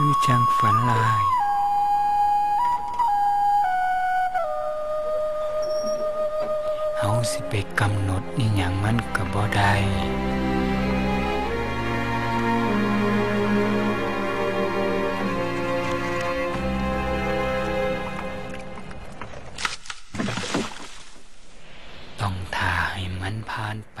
คือจังฝันลาย เฮาสิไปกำหนดอีหยังมันก็บ่ได้ต้องทาให้มันผ่านไป